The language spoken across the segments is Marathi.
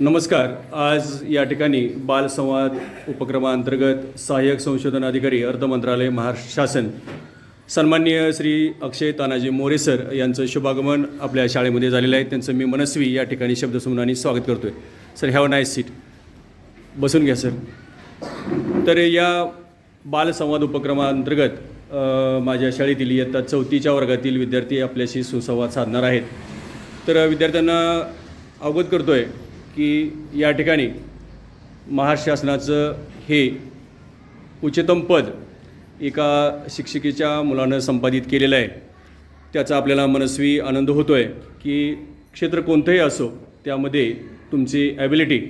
नमस्कार. आज या ठिकाणी बालसंवाद उपक्रमाअंतर्गत सहाय्यक संशोधन अधिकारी अर्थ मंत्रालय महाराष्ट्र शासन सन्माननीय श्री अक्षय तानाजी मोरे सर यांचं शुभागमन आपल्या शाळेमध्ये झालेलं आहे. त्यांचं मी मनस्वी या ठिकाणी शब्दसमूहाने स्वागत करतो आहे सर हॅव नाईस सीट बसून घ्या सर. तर या बालसंवाद उपक्रमाअंतर्गत माझ्या शाळेतील इयत्ता चौथीच्या वर्गातील विद्यार्थी आपल्याशी सुसंवाद साधणार आहेत. तर विद्यार्थ्यांना अवगत करतो आहे की या ठिकाणी महाराष्ट्र हे उच्चतम पद एका शिक्षिकेच्या मुलानं संपादित केलेलं आहे. त्याचा आपल्याला मनस्वी आनंद होतो आहे की क्षेत्र कोणतंही असो त्यामध्ये तुमची ॲबिलिटी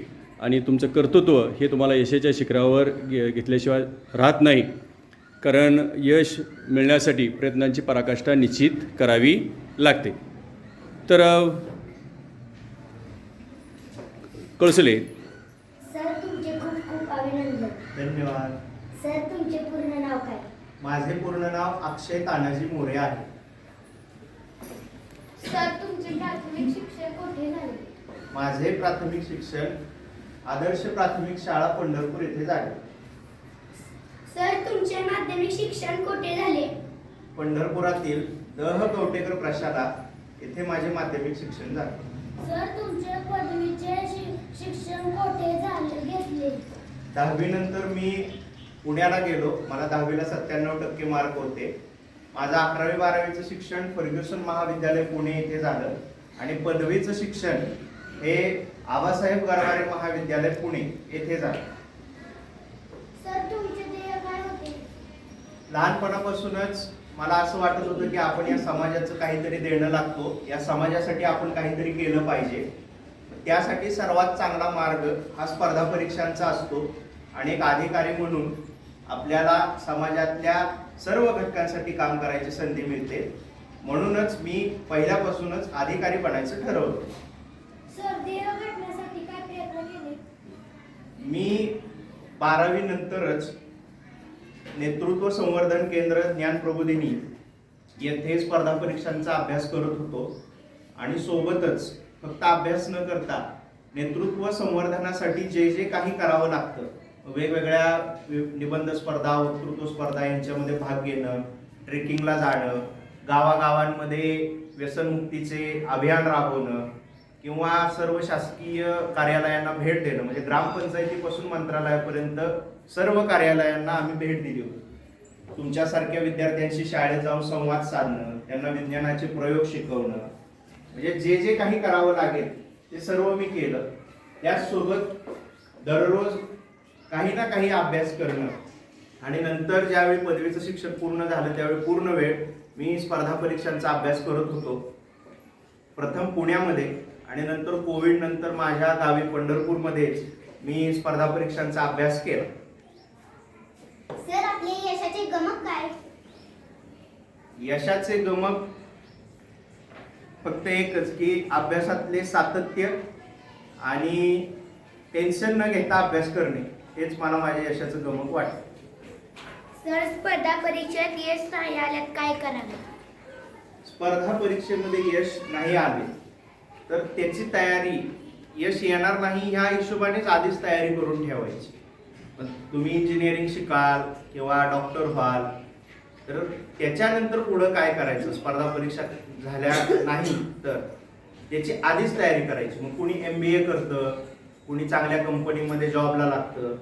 आणि तुमचं कर्तृत्व हे तुम्हाला यशाच्या शिखरावर घे घेतल्याशिवाय राहत नाही. कारण यश मिळण्यासाठी प्रयत्नांची पराकाष्ठा निश्चित करावी लागते. तर कळसले. सर तुमचे खूप खूप अभिनंदन. धन्यवाद. सर तुमचे पूर्ण नाव काय? माझे पूर्ण नाव अक्षय तानाजी मोरे आहे. सर तुमचे प्राथमिक शिक्षण कुठे झाले? माझे प्राथमिक शिक्षण आदर्श प्राथमिक शाळा पंढरपूर येथे झाले. सर तुमचे माध्यमिक शिक्षण कुठे झाले? पंढरपुरातील दह कवटेकर प्रशाला येथे माझे माध्यमिक शिक्षण झाले. सर तुमचे पदवीचे शिक्षण कुठे झाले घेतले? दहावी नंतर मी पुण्याला गेलो. मला दहावीला सत्त्याण्णव टक्के मार्क होते. माझं अकरावी बारावीचं शिक्षण फर्ग्युसन महाविद्यालय पुणे येथे झालं. आणि पदवीचं शिक्षण हे आबासाहेब गरवारे महाविद्यालय पुणे येथे झालं. लहानपणापासूनच मला असं वाटत होतं की आपण या समाजाचं काहीतरी देणं लागतो. या समाजासाठी आपण काहीतरी केलं पाहिजे. त्यासाठी सर्वात चांगला मार्ग हा स्पर्धा परीक्षांचा असतो. आणि एक अधिकारी म्हणून आपल्याला समाजातल्या सर्व घटकांसाठी काम करायची संधी मिळते. म्हणूनच मी पहिल्यापासूनच अधिकारी बनायचं ठरवलं. मी बारावी नंतरच नेतृत्व संवर्धन केंद्र ज्ञान प्रबोधिनी येथे स्पर्धा परीक्षांचा अभ्यास करत होतो. आणि सोबतच फक्त अभ्यास न करता नेतृत्व संवर्धनासाठी जे जे काही करावं लागतं वेगवेगळ्या निबंध स्पर्धा वक्तृत्व स्पर्धा यांच्यामध्ये भाग घेणं ट्रेकिंगला जाणं गावागावांमध्ये व्यसनमुक्तीचे अभियान राबवणं किंवा सर्व शासकीय कार्यालयांना भेट देणं म्हणजे ग्रामपंचायतीपासून मंत्रालयापर्यंत सर्व कार्यालयांना आम्ही भेट दिली होती. तुमच्यासारख्या विद्यार्थ्यांशी शाळेत जाऊन संवाद साधणं त्यांना विज्ञानाचे प्रयोग शिकवणं म्हणजे जे जे काही करावं लागेल ते सर्व मी केलं. त्याचसोबत दररोज काही ना काही अभ्यास करणं. आणि नंतर ज्यावेळी पदवीचं शिक्षण पूर्ण झालं त्यावेळी पूर्ण वेळ मी स्पर्धा परीक्षांचा अभ्यास करत होतो. प्रथम पुण्यामध्ये आणि नंतर कोविड नंतर माझ्या गावी पंढरपूरमध्येच मी स्पर्धा परीक्षांचा अभ्यास केला. सर आपले यशाचे गमक काय? यशाचे गमक फक्त एकच की अभ्यासातले सातत्य आणि टेन्शन न घेता अभ्यास करणे हेच मला माझ्या यशाचं गमक वाटतं. सर स्पर्धा परीक्षेत यश नाही आल्यात काय करावे? स्पर्धा परीक्षेमध्ये यश नाही आले तर त्याची तयारी यश येणार नाही ह्या हिशोबानेच आधीच तयारी करून ठेवायची. पण तुम्ही इंजिनिअरिंग शिकाल किंवा डॉक्टर व्हाल तर त्याच्यानंतर पुढं काय करायचं? स्पर्धा परीक्षा झाल्या नाही तर त्याची आधीच तयारी करायची. मग कुणी एम बी ए करतं कुणी चांगल्या कंपनीमध्ये जॉबला लागतं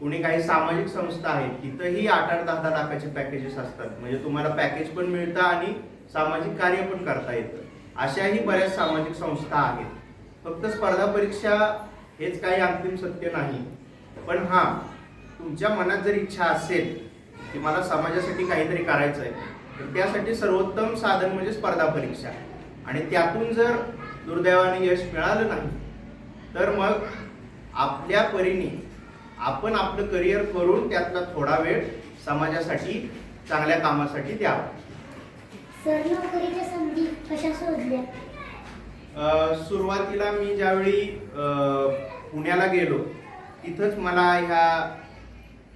कुणी काही सामाजिक संस्था आहेत तिथंही आठ आठ दहा दहा लाखाचे पॅकेजेस असतात. म्हणजे तुम्हाला पॅकेज पण मिळतं आणि सामाजिक कार्य पण करता येतं. अशाही बऱ्याच सामाजिक संस्था आहेत. फक्त स्पर्धा परीक्षा हेच काही अंतिम सत्य नाही. पण हां तुमच्या मनात जर इच्छा असेल की मला समाजासाठी काहीतरी करायचं आहे तर त्यासाठी सर्वोत्तम साधन म्हणजे स्पर्धा परीक्षा. आणि त्यातून जर दुर्दैवाने यश मिळालं नाही तर मग आपल्या परीने आपण आपलं करिअर करून त्यातला थोडा वेळ समाजासाठी चांगल्या कामासाठी द्यावा. सर नोकरीच्या संधी कशा शोधल्या अ, सुरुवातीला मी ज्यावेळी पुण्याला गेलो तिथंच मला ह्या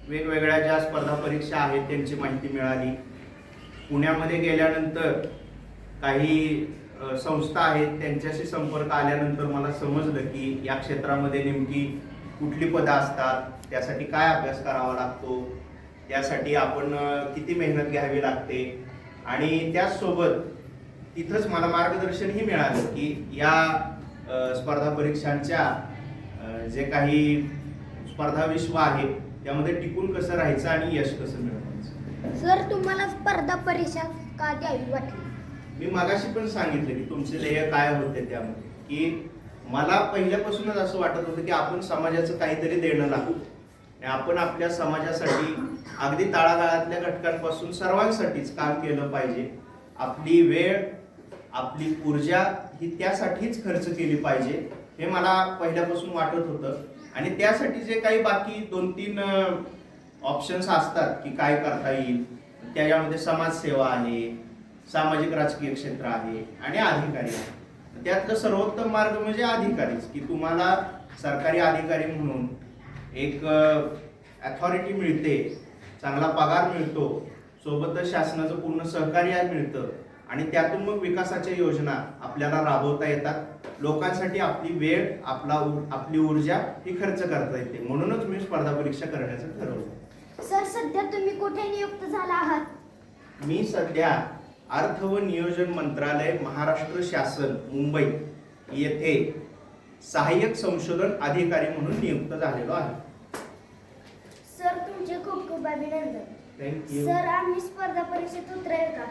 वेगवेगळ्या ज्या स्पर्धा परीक्षा आहेत त्यांची माहिती मिळाली. पुण्यामध्ये गेल्यानंतर काही संस्था आहेत त्यांच्याशी संपर्क आल्यानंतर मला समजलं की या क्षेत्रामध्ये नेमकी कुठली पदं असतात त्यासाठी काय अभ्यास करावा लागतो त्यासाठी आपण किती मेहनत घ्यावी लागते. आणि त्याचसोबत तिथंच मला मार्गदर्शनही मिळालं की या स्पर्धा परीक्षांच्या जे काही स्पर्धा विश्व आहे त्यामध्ये टिकून कसं राहायचं आणि यश कसं मिळवायचं. सर तुम्हाला स्पर्धा परीक्षा का द्यावी वाटली? मी मागाशी पण सांगितलं की तुमचे ध्येय काय होते त्यामध्ये? की मला पहिल्यापासूनच असं वाटत होतं की आपण समाजाचं काहीतरी देणं लागू. आणि आपण आपल्या समाजासाठी अगदी तळागाळातल्या घटकांपासून सर्वांसाठीच काम केलं पाहिजे. आपली वेळ आपली ऊर्जा ही त्यासाठीच खर्च केली पाहिजे हे मला पहिल्यापासून वाटत होतं. आणि त्यासाठी जे काही बाकी दोन तीन ऑप्शन्स असतात की काय करता येईल. त्याच्यामध्ये समाजसेवा आहे सामाजिक राजकीय क्षेत्र आहे आणि अधिकारी आहे. त्यातलं सर्वोत्तम मार्ग म्हणजे अधिकारीच की तुम्हाला सरकारी अधिकारी म्हणून एक अथॉरिटी मिळते चांगला पगार मिळतो सोबतच शासनाचं पूर्ण सहकार्य मिळतं आणि त्यातून मग विकासाच्या योजना आपल्याला राबवता येतात. लोकांसाठी आपली वेळ आपला ऊर- आपली ऊर्जा ही खर्च करता येते. म्हणूनच मी स्पर्धा परीक्षा करण्याचं ठरवलं. सर सध्या तुम्ही कुठे नियुक्त झाला आहात? मी सध्या अर्थ व नियोजन मंत्रालय महाराष्ट्र शासन मुंबई येथे सहाय्यक संशोधन अधिकारी म्हणून नियुक्त झालेलो आहे. सर तुमचे खूप खूप अभिनंदन. थँक्यू सर आम्ही स्पर्धा परीक्षेत उतरेल का?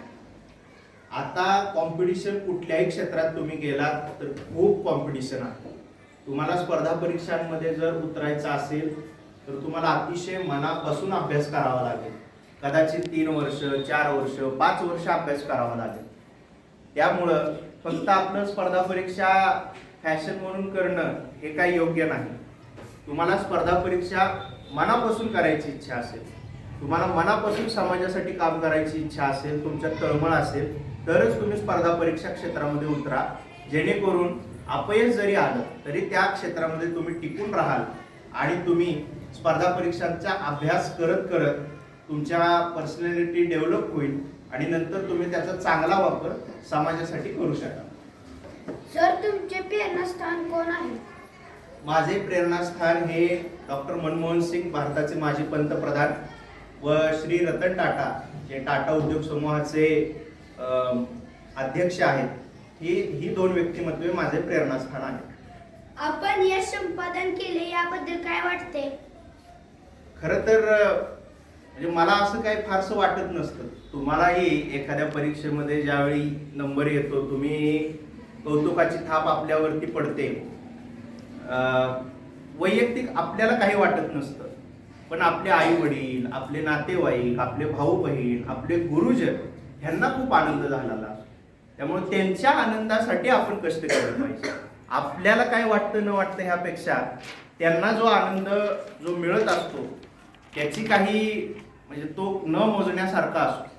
आता कॉम्पिटिशन कुठल्याही क्षेत्रात तुम्ही गेलात तर खूप कॉम्पिटिशन आहे. तुम्हाला स्पर्धा परीक्षांमध्ये जर उतरायचं असेल तर तुम्हाला अतिशय मनापासून अभ्यास करावा लागेल. कदाचित तीन वर्ष चार वर्ष पाच वर्ष अभ्यास करावा लागेल. त्यामुळं फक्त आपलं स्पर्धा परीक्षा फॅशन म्हणून करणं हे काही योग्य नाही. तुम्हाला स्पर्धा परीक्षा मनापासून करायची इच्छा असेल तुम्हाला मनापासून समाजासाठी काम करायची इच्छा असेल तुमच्यात तळमळ असेल तरच तुम्ही स्पर्धा परीक्षा क्षेत्रामध्ये उतरा. जेणेकरून अपयश जरी आलं तरी त्या क्षेत्रामध्ये तुम्ही टिकून राहाल आणि तुम्ही स्पर्धा परीक्षांचा अभ्यास करत करत तुमच्या पर्सनॅलिटी डेव्हलप होईल आणि नंतर तुम्ही त्याचा चांगला वापर समाजासाठी करू शकाल. सर तुमचे प्रेरणास्थान कोण आहे? माझे प्रेरणास्थान हे डॉक्टर मनमोहन सिंग भारताचे माजी पंतप्रधान व श्री रतन टाटा जे टाटा उद्योग समूहाचे अध्यक्ष आहेत. ही ही दोन व्यक्तिमत्वे माझे प्रेरणास्थान आहे आपण यश संपादन केले याबद्दल काय वाटते? खरं तर म्हणजे मला असं काही फारसं वाटत नसतं. तुम्हालाही एखाद्या परीक्षेमध्ये ज्यावेळी नंबर येतो तुम्ही कौतुकाची थाप आपल्यावरती पडते. वैयक्तिक आपल्याला काही वाटत नसतं. पण आपले आई वडील आपले नातेवाईक आपले भाऊ बहीण आपले गुरुजन ह्यांना खूप आनंद झालेला त्यामुळे त्यांच्या आनंदासाठी आपण कष्ट करत पाहिजे. आपल्याला काय वाटतं न वाटतं ह्यापेक्षा त्यांना जो आनंद जो मिळत असतो त्याची काही म्हणजे तो न मोजण्यासारखा असतो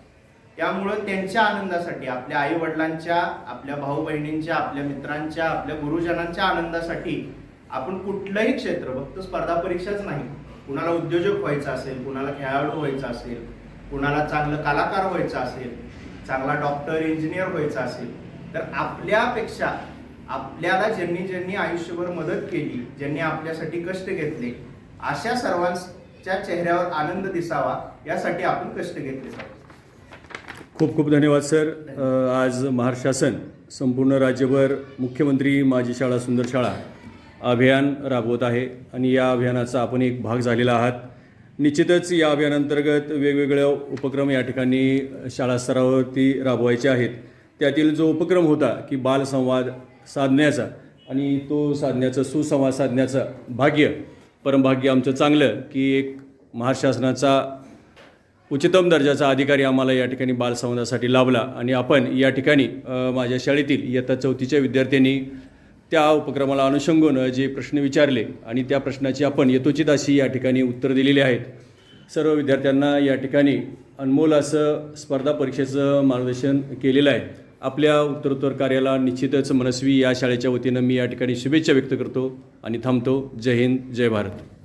त्यामुळं त्यांच्या आनंदासाठी आपल्या आई वडिलांच्या आपल्या भाऊ बहिणींच्या आपल्या मित्रांच्या आपल्या गुरुजनांच्या आनंदासाठी आपण कुठलंही क्षेत्र फक्त स्पर्धा परीक्षाच नाही कुणाला उद्योजक व्हायचं असेल कुणाला खेळाडू व्हायचं असेल कुणाला चांगलं कलाकार व्हायचं असेल चांगला डॉक्टर इंजिनियर व्हायचं असेल तर आपल्यापेक्षा आपल्याला ज्यांनी ज्यांनी आयुष्यभर मदत केली ज्यांनी आपल्यासाठी कष्ट घेतले अशा सर्वांच्या चेहऱ्यावर आनंद दिसावा यासाठी आपण कष्ट घेतले पाहिजे. खूप खूप धन्यवाद सर. आज महाराष्ट्र शासन संपूर्ण राज्यभर मुख्यमंत्री माझी शाळा सुंदर शाळा अभियान राबवत आहे. आणि या अभियानाचा आपण एक भाग झालेला आहात. निश्चितच या अभियानांतर्गत वेगवेगळे उपक्रम या ठिकाणी शाळा स्तरावरती राबवायचे आहेत. त्यातील जो उपक्रम होता की बालसंवाद साधण्याचा आणि तो साधण्याचं सुसंवाद साधण्याचं भाग्य परमभाग्य आमचं चांगलं की एक महाशासनाचा उच्चतम दर्जाचा अधिकारी आम्हाला या ठिकाणी बालसंवादासाठी लाभला आणि आपण या ठिकाणी माझ्या शाळेतील इयत्ता चौथीच्या विद्यार्थ्यांनी त्या उपक्रमाला अनुषंगून जे प्रश्न विचारले आणि त्या प्रश्नाची आपण यथोचित अशी या ठिकाणी उत्तर दिलेली आहेत. सर्व विद्यार्थ्यांना या ठिकाणी अनमोल असं स्पर्धा परीक्षेचं मार्गदर्शन केलेलं आहे. आपल्या उत्तरोत्तर कार्याला निश्चितच मनस्वी या शाळेच्या वतीनं मी या ठिकाणी शुभेच्छा व्यक्त करतो आणि थांबतो. जय हिंद जय भारत.